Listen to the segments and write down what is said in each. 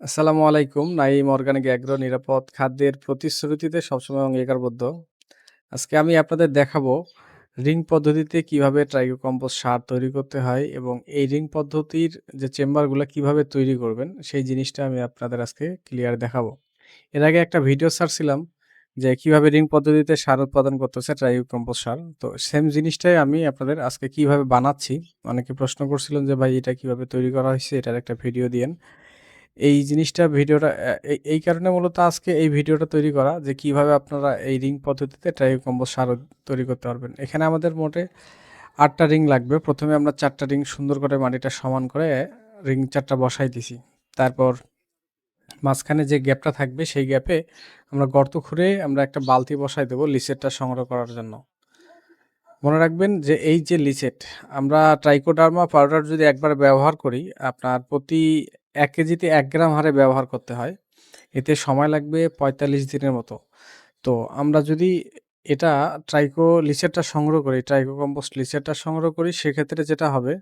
আসসালামু আলাইকুম। Naim organic agro নিরাপদ খাদ্যের প্রতিশ্রুতিতে সবসময় অঙ্গীকারবদ্ধ। আজকে আমি আপনাদের দেখাবো রিং পদ্ধতিতে কীভাবে ট্রাইকো কম্পোস্ট সার তৈরি করতে হয় এবং এই রিং পদ্ধতির যে চেম্বারগুলো কীভাবে তৈরি করবেন, সেই জিনিসটা আমি আপনাদের আজকে ক্লিয়ার দেখাবো। এর আগে একটা ভিডিও ছাড়ছিলাম যে কীভাবে রিং পদ্ধতিতে সার উৎপাদন করতেছে ট্রাইকো কম্পোস্ট সার। তো সেম জিনিসটাই আমি আপনাদের আজকে কীভাবে বানাচ্ছি। অনেকে প্রশ্ন করছিলেন যে ভাই এটা কীভাবে তৈরি করা হয়েছে, এটার একটা ভিডিও দিয়েন। এই জিনিসটা ভিডিওটা এই কারণে মূলত আজকে এই ভিডিওটা তৈরি করা যে কীভাবে আপনারা এই রিং পদ্ধতিতে ট্রাইকো কম্পোস্ট সার তৈরি করতে পারবেন। এখানে আমাদের মোটে আটটা রিং লাগবে। প্রথমে আমরা চারটা রিং সুন্দর করে মাটিটা সমান করে রিং চারটা বসাই দিছি। তারপর মাঝখানে যে গ্যাপটা থাকবে সেই গ্যাপে আমরা গর্ত খুঁড়ে আমরা একটা বালতি বসাই দেবো লিসেটটা সংগ্রহ করার জন্য। মনে রাখবেন যে এই যে লিসেট আমরা ট্রাইকোডার্মা পাউডার যদি একবার ব্যবহার করি, আপনার প্রতি ১ কেজিতে এক গ্রাম হারে ব্যবহার করতে হয়। এতে সময় লাগবে ৪৫ দিনের মতো। তো আমরা যদি এটা ট্রাইকো লিচেটটা সংগ্রহ করি, ট্রাইকো কম্পোস্ট লিচেটটা সংগ্রহ করি সেক্ষেত্রে যেটা হবে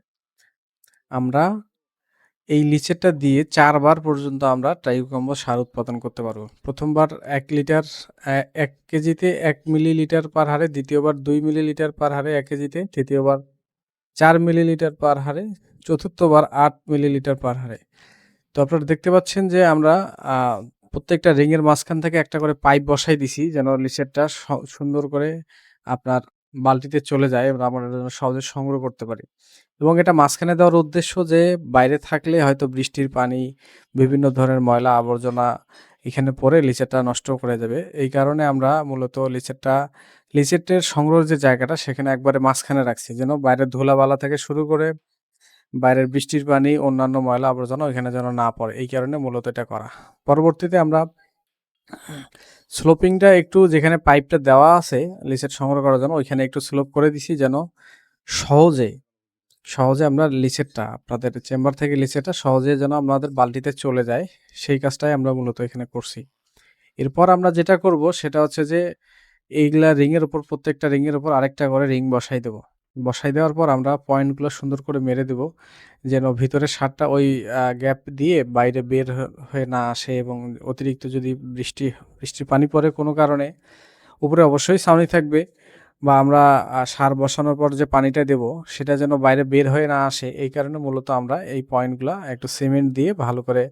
আমরা এই লিচেরটা দিয়ে চারবার পর্যন্ত আমরা ট্রাইকো কম্পোস্ট সার উৎপাদন করতে পারব। প্রথমবার এক লিটার এক ১ কেজিতে ১ মিলিলিটার পার হারে, দ্বিতীয়বার ২ মিলিলিটার পার হারে এক কেজিতে, তৃতীয়বার ৪ মিলিলিটার পার হারে, চতুর্থবার ৮ মিলিলিটার পার হারে। তো আপনারা দেখতে পাচ্ছেন যে আমরা প্রত্যেকটা রিংয়ের মাঝখান থেকে একটা করে পাইপ বসাই দিছি যেন লিচেরটা সুন্দর করে আপনার বালতিতে চলে যায় এবং আমরা যেন সহজে সংগ্রহ করতে পারি। এবং এটা মাঝখানে দেওয়ার উদ্দেশ্য যে বাইরে থাকলে হয়তো বৃষ্টির পানি, বিভিন্ন ধরনের ময়লা আবর্জনা এখানে পরে লিচেরটা নষ্ট করে দেবে। এই কারণে আমরা মূলত লিচেরটা লিচেটের সংগ্রহের যে জায়গাটা সেখানে একবারে মাঝখানে রাখছি যেন বাইরের ধুলাবালা থেকে শুরু করে বাইরের বৃষ্টির পানি, অন্যান্য ময়লা আবর্জনা ওইখানে যেন না পড়ে। এই কারণে মূলত এটা করা। পরবর্তীতে আমরা স্লোপিংটা একটু যেখানে পাইপটা দেওয়া আছে লিচেট সংগ্রহ করার জন্য ওইখানে একটু স্লোপ করে দিছি যেন সহজে, সহজে আমরা লিচেটটা আপনাদের চেম্বার থেকে লিচেটটা সহজে যেন আমাদের বালতিতে চলে যায় সেই কাজটাই আমরা মূলত এখানে করছি। এরপর আমরা যেটা করব সেটা হচ্ছে যে এইগুলা রিংয়ের উপর প্রত্যেকটা রিংয়ের উপর আরেকটা করে রিং বসাই দেব। বসাই দেওয়ার পর আমরা পয়েন্টগুলো সুন্দর করে মেরে দেব যেন ভিতরের সারটা ওই গ্যাপ দিয়ে বাইরে বের হয়ে না আসে এবং অতিরিক্ত যদি বৃষ্টি বৃষ্টির পানি পড়ে কোনো কারণে উপরে অবশ্যই ছাউনি থাকবে বা আমরা সার বসানোর পর যে পানিটা দেব সেটা যেন বাইরে বের হয়ে না আসে এই কারণে মূলত আমরা এই পয়েন্টগুলো একটু সিমেন্ট দিয়ে ভালো করে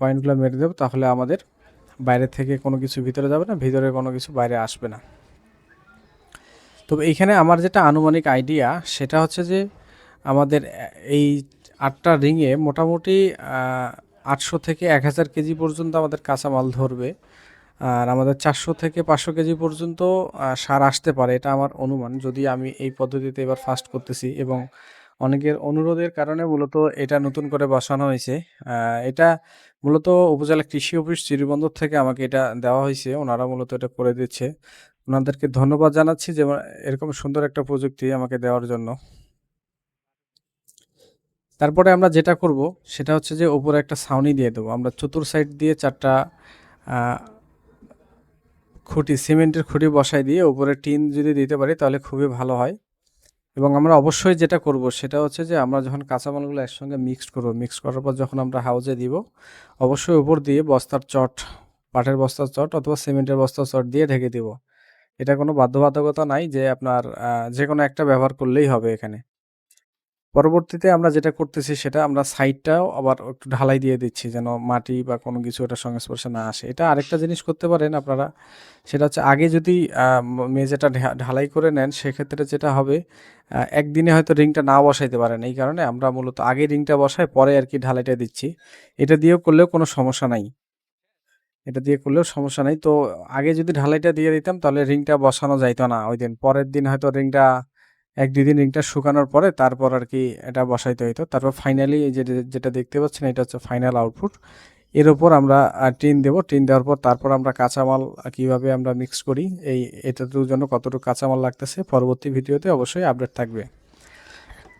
পয়েন্টগুলো মেরে দেব তাহলে আমাদের বাইরে থেকে কোনো কিছু ভিতরে যাবে না, ভিতরে কোনো কিছু বাইরে আসবে না। তবে এইখানে আমার যেটা আনুমানিক আইডিয়া সেটা হচ্ছে যে আমাদের এই ৮ টা রিংয়ে মোটামুটি আ ৮০০ থেকে ১০০০ কেজি পর্যন্ত আমাদের কাঁচামাল ধরবে। আর আমাদের ৪০০ থেকে ৫০০ কেজি পর্যন্ত সার আসতে পারে, এটা আমার অনুমান। যদি আমি এই পদ্ধতিতে এবার ফার্স্ট করতেছি এবং অনেকের অনুরোধের কারণে মূলত এটা নতুন করে বসানো হয়েছে। এটা মূলত উপজেলা কৃষি অফিস, চিরিবন্দর থেকে আমাকে এটা দেওয়া হইছে। ওনারা মূলত এটা করে দিচ্ছে। ওনাদেরকে ধন্যবাদ জানাচ্ছি যে এরকম সুন্দর একটা প্রযুক্তি আমাকে দেওয়ার জন্য। তারপরে আমরা যেটা করব সেটা হচ্ছে যে উপরে একটা ছাউনি দিয়ে দেবো আমরা চতুর সাইড দিয়ে চারটা খুঁটি সিমেন্টের খুঁটি বসাই দিয়ে উপরে টিন যদি দিতে পারি তাহলে খুবই ভালো হয়। এবং আমরা অবশ্যই যেটা করব সেটা হচ্ছে যে আমরা যখন কাঁচামালগুলো একসঙ্গে মিক্সড করব, মিক্স করার পর যখন আমরা হাউজে দিব অবশ্যই উপর দিয়ে বস্তার চট, পাটের বস্তার চট অথবা সিমেন্টের বস্তার চট দিয়ে ঢেকে দিব। এটা কোনো বাধ্যবাধকতা নাই যে আপনার যে কোনো একটা ব্যবহার করলেই হবে এখানে। পরবর্তীতে আমরা যেটা করতেছি সেটা আমরা সাইডটাও আবার একটু ঢালাই দিয়ে দিচ্ছি যেন মাটি বা কোনো কিছু এটার সংস্পর্শে না আসে। এটা আরেকটা জিনিস করতে পারেন আপনারা, সেটা হচ্ছে আগে যদি মেঝেটা ঢালাই করে নেন সেক্ষেত্রে যেটা হবে একদিনে হয়তো রিংটা না বসাইতে পারেন। এই কারণে আমরা মূলত আগে রিংটা বসাই পরে আর কি ঢালাইটা দিচ্ছি। এটা দিয়েও করলেও কোনো সমস্যা নাই। এটা দিয়ে করলেও সমস্যা নাই। তো আগে যদি ঢালাইটা দিয়ে দিতাম তাহলে রিংটা বসানো যাইত না ওই দিন পরের দিন হয়তো রিংটা ১-২ দিন রিংটা শুকানোর পরে তারপর আর কি এটা বসাইতে হইতো। তারপর ফাইনালি এই যে যেটা দেখতে পাচ্ছেন এটা হচ্ছে ফাইনাল আউটপুট। এর ওপর আমরা টিন দেব। টিন দেওয়ার পর তারপর আমরা কাঁচামাল কীভাবে আমরা মিক্স করি, এই এটার জন্য কতটুকু কাঁচামাল লাগতেছে পরবর্তী ভিডিওতে অবশ্যই আপডেট থাকবে।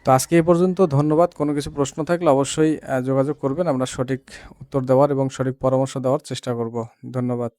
তো আজকে এই পর্যন্ত ধন্যবাদ। কোনো কিছু প্রশ্ন থাকলে অবশ্যই যোগাযোগ করবেন। আমরা সঠিক উত্তর দেওয়ার এবং সঠিক পরামর্শ দেওয়ার চেষ্টা করব। ধন্যবাদ।